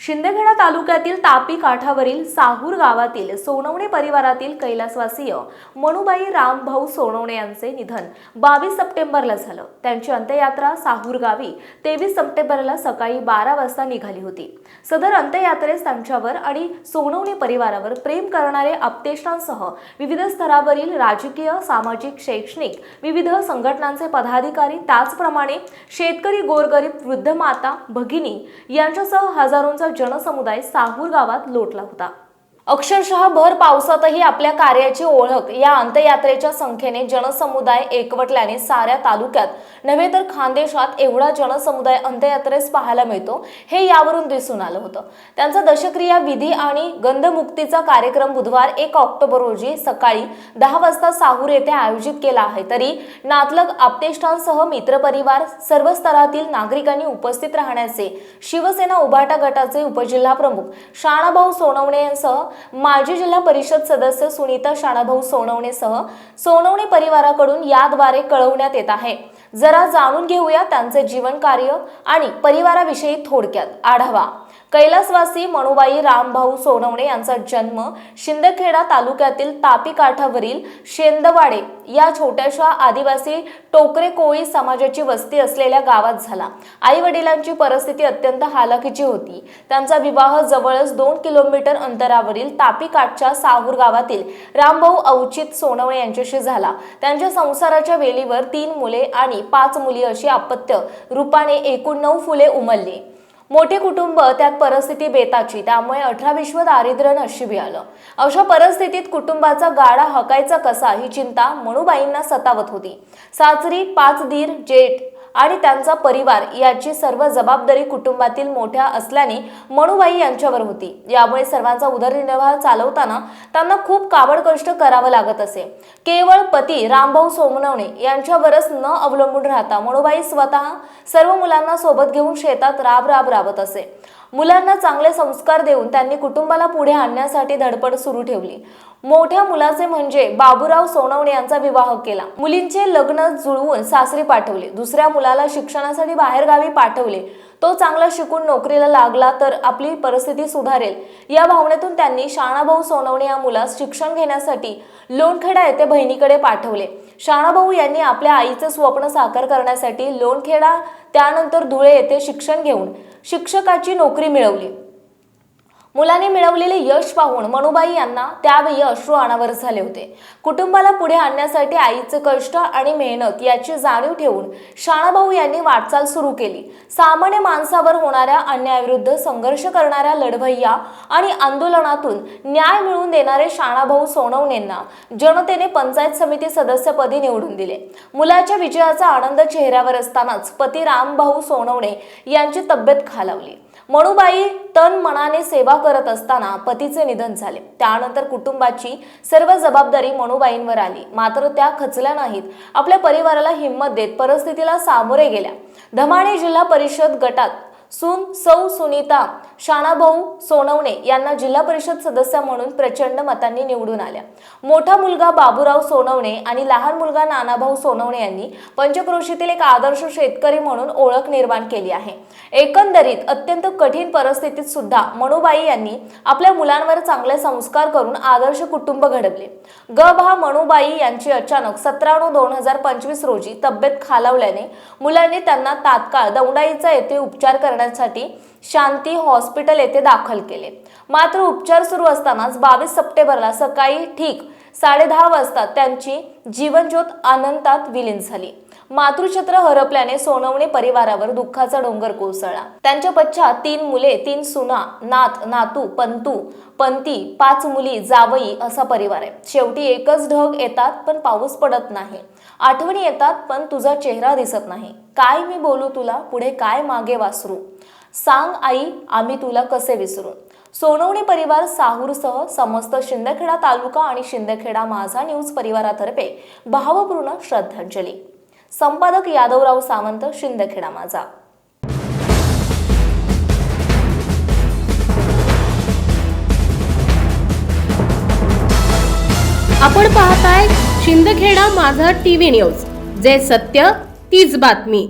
शिंदेखेडा तालुक्यातील तापी काठावरील साहूर गावातील सोनवणे परिवारातील कैलासवासीय मनुबाई रामभाऊ सोनवणे यांचे निधन बावीस सप्टेंबरला झालं. त्यांची अंत्ययात्रा साहूर गावी तेवीस सप्टेंबरला सकाळी बारा वाजता निघाली होती. सदर अंत्ययात्रेस त्यांच्यावर आणि सोनवणे परिवारावर प्रेम करणारे अपतेष्टांसह विविध स्तरावरील राजकीय सामाजिक शैक्षणिक विविध संघटनांचे पदाधिकारी त्याचप्रमाणे शेतकरी गोरगरीब वृद्ध माता भगिनी यांच्यासह हजारोंचा जनसमुदाय साहूर गावात लोटला होता. अक्षरशः भर पावसातही आपल्या कार्याची ओळख या अंत्ययात्रेच्या संख्येने जनसमुदाय एकवटल्याने साऱ्या तालुक्यात. नव्हे तर खानदेशात एवढा जनसमुदाय अंत्ययात्रेस पाहायला मिळतो हे यावरून दिसून आलं होतं. त्यांचा दशक्रिया विधी आणि गंधमुक्तीचा कार्यक्रम बुधवार एक ऑक्टोबर रोजी सकाळी दहा वाजता साहूर येथे आयोजित केला आहे. तरी नातलग आपतेष्टांसह मित्रपरिवार सर्व स्तरातील नागरिकांनी उपस्थित राहण्याचे शिवसेना उभाटा गटाचे उपजिल्हा प्रमुख शाणाभाऊ सोनवणे यांसह माजी जिल्हा परिषद सदस्य सुनीता शाणाभाऊ सोनवणेसह सोनवणे परिवाराकडून याद्वारे कळवण्यात येत आहे. जरा जाणून घेऊया त्यांचे जीवन कार्य आणि परिवाराविषयी थोडक्यात. आढावा. कैलासवासी मनुबाई रामभाऊ सोनवणे यांचा जन्म शिंदखेडा तालुक्यातील तापी काठावरील शेंदवाडे या छोट्याशा आदिवासी टोकरे कोळी समाजाची वस्ती असलेल्या गावात झाला. आई वडिलांची परिस्थिती अत्यंत हालाखीची होती. त्यांचा विवाह जवळच दोन किलोमीटर अंतरावरील तापी काठच्या साहूर गावातील रामभाऊ अवचित सोनवणे यांच्याशी झाला. त्यांच्या संसाराच्या वेलीवर तीन मुले आणि पाच मुली अशी अपत्य रूपाने एकूण नऊ फुले उमलली. मोठे कुटुंब त्यात परिस्थिती बेताची त्यामुळे अठरा विश्व दारिद्र्य नशिबी आलं. अशा परिस्थितीत कुटुंबाचा गाडा हकायचा कसा ही चिंता मनुबाईंना सतावत होती. सासरी पाच दीर जेठ. आणि त्यांचा परिवार याची सर्व जबाबदारी कुटुंबातील मोठ्या असल्याने मनुबाई यांच्यावर होती. यामुळे सर्वांचा उदरनिर्वाह चालवताना त्यांना खूप काबड कष्ट करावं लागत असे. केवळ पती रामभाऊ सोमनवणे यांच्यावरच न अवलंबून राहता मनुबाई स्वतः सर्व मुलांना सोबत घेऊन शेतात राब राब राबत असे. मुलांना चांगले संस्कार देऊन त्यांनी कुटुंबाला पुढे आणण्यासाठी धडपड सुरू ठेवली. मोठ्या मुलाचे म्हणजे बाबूराव सोनवणे यांचा विवाह केला. मुलींचे लग्न जुळवून सासरी पाठवले. दुसऱ्या मुलाला शिक्षणासाठी बाहेरगावी पाठवले. तो चांगला शिकून नोकरीला लागला तर आपली परिस्थिती सुधारेल. या भावनेतून त्यांनी शाणाभाऊ सोनवणे या मुलास शिक्षण घेण्यासाठी लोणखेडा येथे बहिणीकडे पाठवले. शाणाभाऊ यांनी आपल्या आईचे स्वप्न साकार करण्यासाठी लोणखेडा त्यानंतर धुळे येथे शिक्षण घेऊन शिक्षकाची नोकरी मिळवली. मुलाने मिळवलेले यश पाहून मनुबाई यांना त्यावेळी अश्रू अनावर झाले होते. कुटुंबाला पुढे आणण्यासाठी आईचे कष्ट आणि मेहनत याची जाणीव ठेवून शाणाभाऊ यांनी वाटचाल सुरू केली. सामान्य माणसावर होणाऱ्या अन्यायाविरुद्ध संघर्ष करणाऱ्या लढवय्या आणि आंदोलनातून न्याय मिळवून देणारे शाणाभाऊ सोनवणेंना जनतेने पंचायत समिती सदस्यपदी निवडून दिले. मुलाच्या विजयाचा आनंद चेहऱ्यावर असतानाच पती रामभाऊ सोनवणे यांची तब्येत खालावली. मनुबाई तन मनाने सेवा करत असताना पतीचे निधन झाले. त्यानंतर कुटुंबाची सर्व जबाबदारी मनुबाईंवर आली. मात्र त्या खचल्या नाहीत. आपल्या परिवाराला हिंमत देत परिस्थितीला सामोरे गेल्या. धमाणे जिल्हा परिषद गटात सून सौ सुनीता शाणाभाऊ सोनवणे यांना जिल्हा परिषद सदस्य म्हणून प्रचंड मतांनी निवडून आल्या. मोठा मुलगा बाबूराव सोनवणे आणि लहान मुलगा नानाभाऊ सोनवणे यांनी पंचक्रोशीतील एक आदर्श शेतकरी म्हणून ओळख निर्माण केली आहे. एकंदरीत अत्यंत कठीण परिस्थितीत सुद्धा मनुबाई यांनी आपल्या मुलांवर चांगले संस्कार करून आदर्श कुटुंब घडवले. ग भा मनुबाई यांची अचानक सतरा नऊ दोन हजार पंचवीस रोजी तब्येत खालावल्याने मुलांनी त्यांना तात्काळ दौंडाईचा येथे उपचार करण्यासाठी शांती हॉस्पिटल येथे दाखल केले. मात्र उपचार सुरू असतानाच बावीस सप्टेंबरला सकाळी ठीक साडे दहा वाजता त्यांची जीवनज्योत अनंतात विलीन झाली. मातृछत्र हरपल्याने सोनवणे परिवारावर दुःखाचा डोंगर कोसळला. त्यांच्या पश्चात तीन मुले तीन सुना नात नातू पंतू पंती पाच मुली जावई असा परिवार आहे. शेवटी एकच ढग येतात पण पाऊस पडत नाही. आठवणी येतात पण तुझा चेहरा दिसत नाही. काय मी बोलू तुला? पुढे काय मागे वासरू? सांग आई आम्ही तुला कसे विसरू? सोनवणे परिवार साहूरसह समस्त शिंदखेडा तालुका आणि शिंदखेडा माझा न्यूज परिवारातर्फे भावपूर्ण श्रद्धांजली. संपादक यादवराव सावंत शिंदखेडा माझा. आपण पाहताय शिंदखेडा माझा टीव्ही न्यूज जे सत्य तीच बातमी.